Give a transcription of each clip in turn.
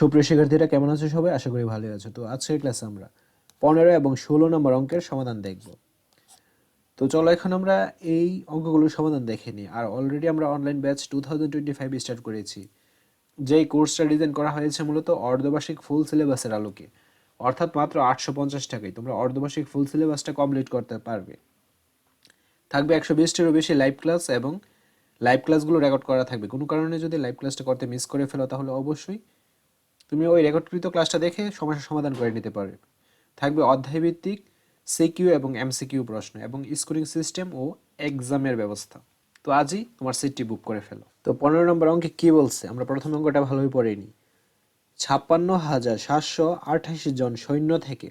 সুপ্রিয় শিক্ষার্থীরা, কেমন আছো সবাই? আশা করি ভালোই আছো। তো আজকের ক্লাসে আমরা পনেরো এবং ষোলো নম্বর অঙ্কের সমাধান দেখব। তো চলো, এখন আমরা এই অঙ্কগুলোর সমাধান দেখে নিই। আর অলরেডি আমরা online batch two thousand twenty five start করেছি। যেই কোর্সটা ডিজাইন করা হয়েছে মূলত অর্ধবার্ষিক ফুল সিলেবাসের আলোকে। অর্থাৎ মাত্র আটশো পঞ্চাশ টাকায়। তোমরা অর্ধবার্ষিক ফুল সিলেবাসটা কমপ্লিট করতে পারবে। থাকবে একশো বিশটিরও বেশি লাইভ ক্লাস এবং লাইভ ক্লাসগুলো রেকর্ড করা থাকবে। কোনো কারণে যদি লাইভ ক্লাসটা করতে মিস করে ফেলো, তাহলে অবশ্যই তুমি ওই রেকর্ডকৃত ক্লাসটা দেখে সমস্যার সমাধান করে নিতে পারবে। থাকবে অধ্যায়ভিত্তিক, সিকিউ এবং এমসিকিউ প্রশ্ন এবং স্কোরিং সিস্টেম ও এক্সামের ব্যবস্থা। তো আজই তোমার সিটটি বুক করে ফেলো। তো পনেরো নম্বর অঙ্কে কী বলছে? আমরা প্রথম অঙ্কটা ভালোই পড়ে নিই। ছাপ্পান্ন হাজার সাতশো আঠাশি জন সৈন্য থেকে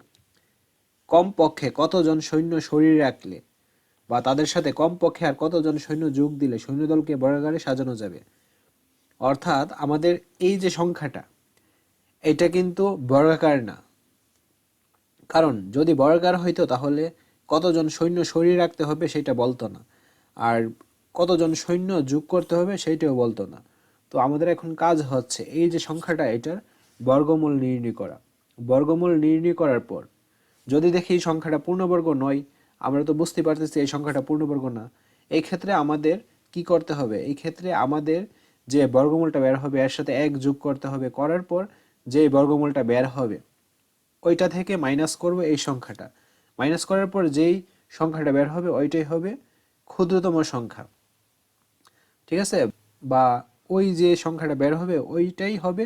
কমপক্ষে কতজন সৈন্য শরীর রাখলে বা তাদের সাথে কমপক্ষে আর কতজন সৈন্য যোগ দিলে সৈন্যদলকে বর্গাকারে সাজানো যাবে? অর্থাৎ আমাদের এই যে সংখ্যাটা এটা কিন্তু বর্গাকার না। কারণ যদি বর্গাকার হইতো তাহলে কতজন সৈন্য শরীর রাখতে হবে সেটা বলতো না। আর কতজন সৈন্য যোগ করতে হবে সেইটাও বলতো না। তো আমাদের এখন কাজ হচ্ছে এই যে সংখ্যাটা, এটার বর্গমূল নির্ণয় করা। বর্গমূল নির্ণয় করার পর যদি দেখি এই সংখ্যাটা পূর্ণবর্গ নয়, আমরা তো বুঝতে পারতেছি এই সংখ্যাটা পূর্ণবর্গ না। এই ক্ষেত্রে আমাদের কি করতে হবে? এই ক্ষেত্রে আমাদের যে বর্গমূলটা বের হবে, এর সাথে এক যোগ করতে হবে। করার পর যে বর্গমূলটা বের হবে, ওইটা থেকে মাইনাস করব এই সংখ্যাটা। মাইনাস করার পর যেই সংখ্যাটা বের হবে, ওইটাই হবে ক্ষুদ্রতম সংখ্যা। ঠিক আছে? বা ওই যে সংখ্যাটা বের হবে, ওইটাই হবে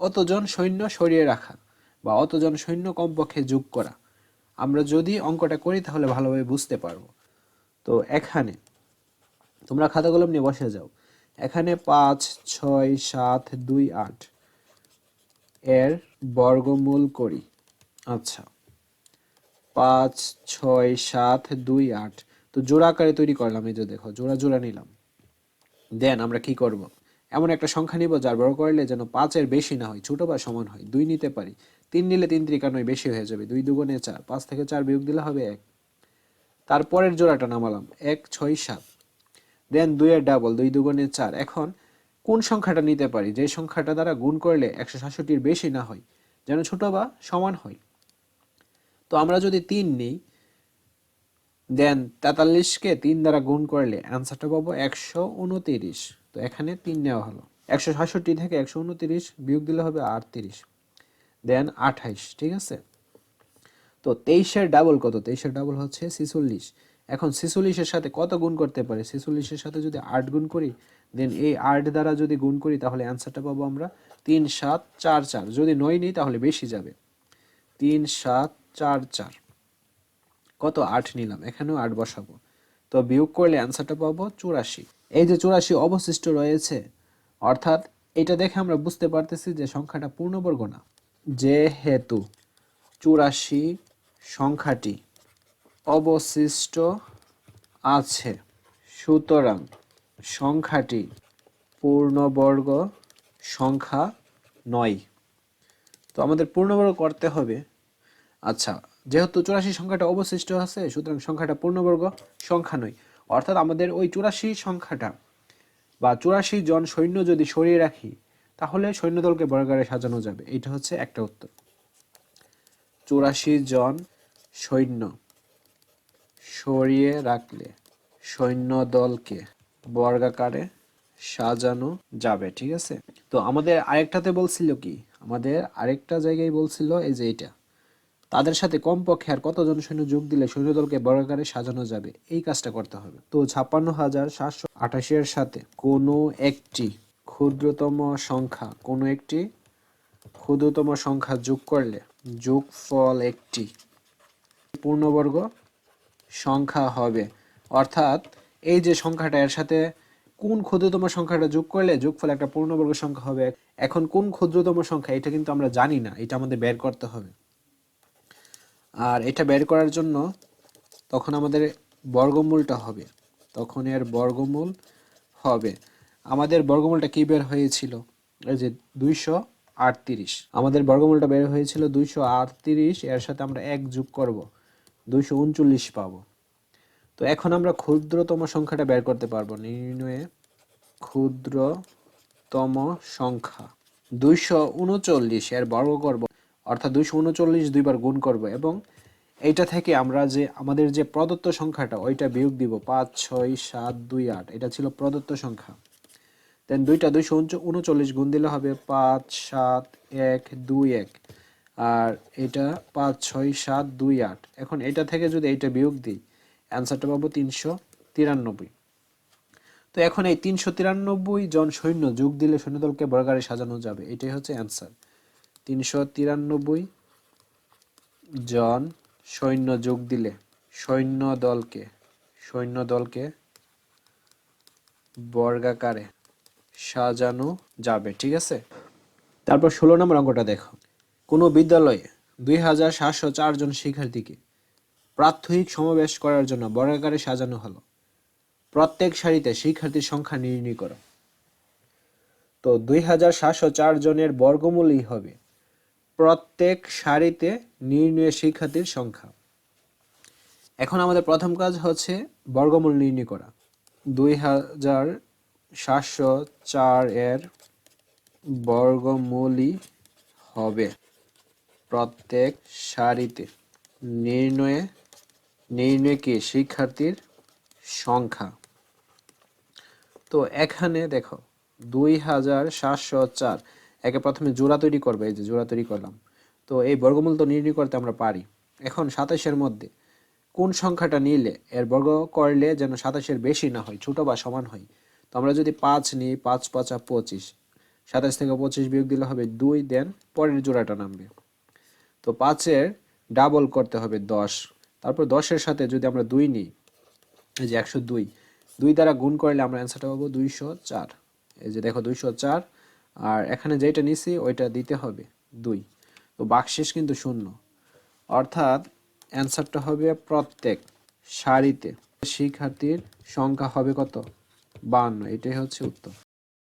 অতজন সৈন্য সরিয়ে রাখা বা অতজন সৈন্য কমপক্ষে যোগ করা। আমরা যদি অঙ্কটা করি, তাহলে ভালোভাবে বুঝতে পারব। তো এখানে তোমরা খাতা কলম নিয়ে বসে যাও। এখানে পাঁচ, ছয়, সাত, দুই, আট। এর বর্গমূল করি। আচ্ছা। পাঁচ, ছয়, সাত, দুই, আট। তো জোড়া আকারে তৈরি করলাম, এই যে দেখো, জোড়া জোড়া নিলাম। দেন আমরা কি করব? এমন একটা সংখ্যা নিব যার বড় করলে যেন পাঁচের বেশি না হয়, ছোট বা সমান হয়। দুই নিতে পারি। তিন নিলে তিন ত্রিকা নয় বেশি হয়ে যাবে। দুই দুগুণে চার। পাঁচ থেকে চার বিয়োগ দিলে হবে এক। তারপরের জোড়াটা নামালাম। এক, ছয়, সাত। দেন দুইয়ের ডাবল দুই দুগুণে চার। এখন কোন সংখ্যাটা নিতে পারি? যে সংখ্যাটা দ্বারা গুণ করলে একশো সাতষট্টির বেশি না হয়, যেন ছোট বা সমান হয়। তো আমরা যদি তিন নিই, দেন তেতাল্লিশকে তিন দ্বারা গুণ করলে অ্যান্সারটা পাবো একশো উনতিরিশ। তো এখানে তিন নেওয়া হলো। একশো সাতষট্টি থেকে একশো উনতিরিশ বিয়োগ দিলে হবে আটত্রিশ, দেন আঠাইশ, ঠিক আছে? তো তেইশের ডাবল কত? তেইশের ডাবল হচ্ছে ছিচল্লিশ। এখন ছিচল্লিশের সাথে কত গুণ করতে পারে? ছিচল্লিশের সাথে যদি আট গুণ করি দেন এই আট দ্বারা যদি গুণ করি, তাহলে অ্যান্সারটা পাবো আমরা তিন সাত চার চার। যদি নয় নিই, তাহলে বেশি যাবে। তিন সাত চার চার। কত? আট নিলাম। এখানেও আট বসাবো। তো বিয়োগ করলে অ্যান্সারটা পাবো চুরাশি। এই যে চুরাশি অবশিষ্ট রয়েছে, অর্থাৎ এটা দেখে আমরা বুঝতে পারতেছি যে সংখ্যাটা পূর্ণবর্গ না। যেহেতু চুরাশি সংখ্যাটি অবশিষ্ট আছে, সুতরাং সংখ্যাটি পূর্ণবর্গ সংখ্যা নয়। তো আমাদের পূর্ণবর্গ করতে হবে। আচ্ছা যেহেতু চুরাশি সংখ্যাটা অবশিষ্ট আছে, সুতরাং সংখ্যাটা পূর্ণবর্গ সংখ্যা নয়। অর্থাৎ আমাদের ওই চুরাশি সংখ্যাটা বা চুরাশি জন সৈন্য যদি সরিয়ে রাখি, তাহলে সৈন্যদলকে বর্গারে সাজানো যাবে। এটা হচ্ছে একটা উত্তর। চুরাশি জন সৈন্য সরিয়ে রাখলে সৈন্যদলকে বর্গাকারে সাজানো যাবে, ঠিক আছে? তো আমাদের আরেকটাতে বলছিল কি? আমাদের আরেকটা জায়গায় বলছিল এই যে এটা। তাদের সাথে কমপক্ষে আর কতজন সৈন্য যোগ দিলে সৈন্যদলকে বর্গাকারে সাজানো যাবে? এই কাজটা করতে হবে। তো ছাপ্পান্ন হাজার সাতশো আঠাশি এর সাথে কোনো একটি ক্ষুদ্রতম সংখ্যা, কোনো একটি ক্ষুদ্রতম সংখ্যা যোগ করলে, যোগফল একটি পূর্ণবর্গ সংখ্যা হবে। অর্থাৎ এই যে সংখ্যাটা, এর সাথে কোন ক্ষুদ্রতম সংখ্যাটা যোগ করলে যোগফল একটা পূর্ণবর্গ সংখ্যা হবে? এখন কোন ক্ষুদ্রতম সংখ্যা, এটা কিন্তু আমরা জানি না, এটা আমাদের বের করতে হবে। আর এটা বের করার জন্য তখন আমাদের বর্গমূলটা হবে। তখন এর বর্গমূল হবে। আমাদের বর্গমূলটা কি বের হয়েছিল? এই যে দুইশো আটত্রিশ। আমাদের বর্গমূলটা বের হয়েছিল দুইশো আটত্রিশ, এর সাথে আমরা এক যোগ করব। দুইশো উনচল্লিশ পাবো। তো এখন আমরা ক্ষুদ্রতম সংখ্যাটা বের করতে পারব। নির্ণয়ে ক্ষুদ্রতম সংখ্যা দুইশো উনচল্লিশ এর বর্গ করব, অর্থাৎ দুইশো উনচল্লিশ দুইবার গুণ করব এবং এইটা থেকে আমরা যে আমাদের যে প্রদত্ত সংখ্যাটা, ওইটা বিয়োগ দিব পাঁচ, ছয়, সাত, দুই, আট, এটা ছিল প্রদত্ত সংখ্যা। দেন দুইটা দুইশো উনচল্লিশ গুণ দিলে হবে পাঁচ, সাত, এক, দুই, এক, আর এটা পাঁচ, ছয়, সাত, দুই, আট। এখন এটা থেকে যদি এইটা বিয়োগ দিই অ্যান্সারটা পাবো তিনশো তিরানব্বই। তো এখন এই তিনশো তিরানব্বই জন সৈন্য যোগ দিলে সৈন্যদলকে বর্গারে সাজানো যাবে। এটাই হচ্ছে অ্যান্সার। তিনশো তিরানব্বই জন সৈন্য যোগ দিলে সৈন্য দলকে সৈন্য দলকে বর্গাকারে সাজানো যাবে। ঠিক আছে? তারপর ষোলো নম্বর অঙ্কটা দেখো। কোনো বিদ্যালয়ে দুই হাজার সাতশো চারজন শিক্ষার্থীকে প্রাত্যহিক সমাবেশ করার জন্য বর্গাকারে সাজানো হলো। প্রত্যেক সারিতে শিক্ষার্থীর সংখ্যা নির্ণয় করো। তো দুই হাজার সাতশো চার জনের বর্গমূলই হবে। প্রত্যেক সারিতে নির্ণয় শিক্ষার্থীর সংখ্যা। এখন আমাদের প্রথম কাজ হচ্ছে বর্গমূল নির্ণয় করা। দুই হাজার সাতশো চার এর বর্গমূলই হবে। প্রত্যেক সারিতে নির্ণয়ে নির্ণয় কি শিক্ষার্থীর সংখ্যা? তো এখানে দেখো, দুই হাজার সাতশো চার, একে প্রথমে জোড়া তৈরি করবে, এই যে জোড়া তৈরি করলাম। তো এই বর্গমূল তো নির্ণয় করতে আমরা পারি। এখন সাতাশের মধ্যে কোন সংখ্যাটা নিলে এর বর্গ করলে যেন সাতাশের বেশি না হয়, ছোট বা সমান হয়? তো আমরা যদি পাঁচ নিই, পাঁচ পাঁচা পঁচিশ, সাতাশ থেকে পঁচিশ বিয়োগ দিলে হবে দুই, দেন পরের জোড়াটা নামবে। তো পাঁচের ডাবল করতে হবে দশ। তারপর দশের সাথে যদি আমরা দুই নিই, এই যে একশো দুই দুই দ্বারা গুণ করলে আমরা অ্যান্সারটা পাবো দুইশো চার। এই যে দেখো দুইশো চার, আর এখানে যেটা নিছি, ওইটা দিতে হবে দুই। তো বাকশেষ কিন্তু শূন্য। অর্থাৎ অ্যান্সারটা হবে প্রত্যেক সারিতে। শিক্ষার্থীর সংখ্যা হবে কত? বান্ন, এটাই হচ্ছে উত্তর।